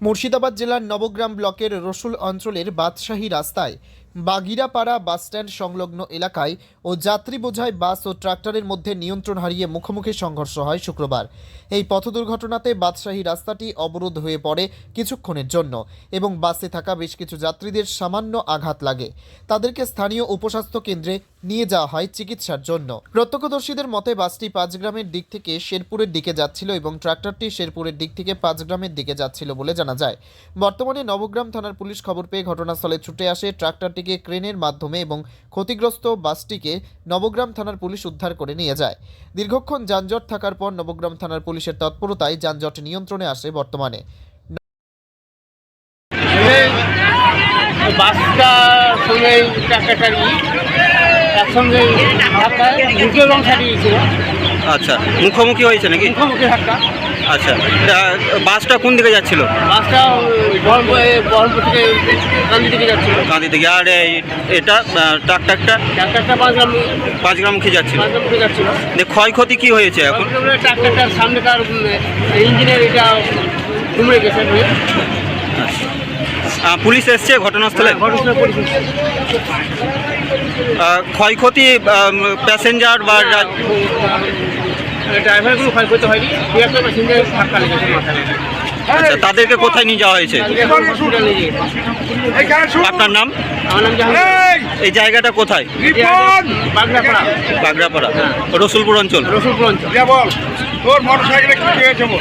মুর্শিদাবাদ জেলার নবগ্রাম ব্লকের রসুল অঞ্চলের বাদশাহী রাস্তায় বাগিরাপাড়া বাসস্ট্যান্ড সংলগ্ন এলাকায় ও যাত্রী বোঝাই বাস ও ট্রাক্টরের মধ্যে নিয়ন্ত্রণ হারিয়ে মুখোমুখি সংঘর্ষ হয় শুক্রবার। এই পথ দুর্ঘটনাতে বাদশাহী রাস্তাটি অবরোধ হয়ে পড়ে কিছুক্ষণের জন্য এবং বাসে থাকা বেশ কিছু যাত্রীদের সামান্য আঘাত লাগে। তাদেরকে স্থানীয় উপস্বাস্থ্য কেন্দ্রে নিয়ে যাওয়া হয় চিকিৎসার জন্য। প্রত্যক্ষদর্শীদের মতে, বাসটি পাঁচগ্রামের দিক থেকে শেরপুরের দিকে যাচ্ছিল এবং ট্রাক্টরটি শেরপুরের দিক থেকে পাঁচগ্রামের দিকে যাচ্ছিল বলে জানা যায়। বর্তমানে নবগ্রাম থানার পুলিশ খবর পেয়ে ঘটনাস্থলে ছুটে আসে। ট্রাক্টরটিকে ক্রেনের মাধ্যমে এবং ক্ষতিগ্রস্ত বাসটিকে নবগ্রাম থানার পুলিশ উদ্ধার করে নিয়ে যায়। দীর্ঘক্ষণ যানজট থাকার পর নবগ্রাম থানার পুলিশের তৎপরতায় যানজট নিয়ন্ত্রণে আসে বর্তমানে। বাসটা সঙ্গে একসঙ্গে রং আচ্ছা মুখোমুখি হয়েছে নাকি? মুখোমুখি ধাক্কা। আচ্ছা বাসটা কোন দিকে যাচ্ছিল বাসটা বহরমপুর থেকে গান্ধী দিকে যাচ্ছিল আর এটা ট্রাক্টরটা ট্রাক্টরটা পাঁচ গ্রাম পাঁচ গ্রামমুখী যাচ্ছিল পাঁচ গ্রাম থেকে যাচ্ছিল ক্ষয়ক্ষতি কি হয়েছে এখন ট্রাক্টরটার সামনেকার ইঞ্জিনের এটা গেছে পুলিশ এসছে ঘটনাস্থলে ক্ষয়ক্ষতি প্যাসেঞ্জার বা যা- ড্রাইভারগুলো ক্ষয়ক্ষতি হয়নি। দু একটা প্যাসেঞ্জার ধাক্কা লেগেছে মাথায়। আচ্ছা তাদেরকে কোথায় নিয়ে যাওয়া হয়েছে? এখন হসপিটালে নিয়ে গেছে। আপনার নাম? আমার নাম জাহাঙ্গীর। এই! জায়গাটা কোথায়? বাগড়াপাড়া। বাগড়াপাড়া। রসুলপুর অঞ্চল। রসুলপুর অঞ্চল। বল। তোর মোটর সাইকেলে কি হয়েছে বল?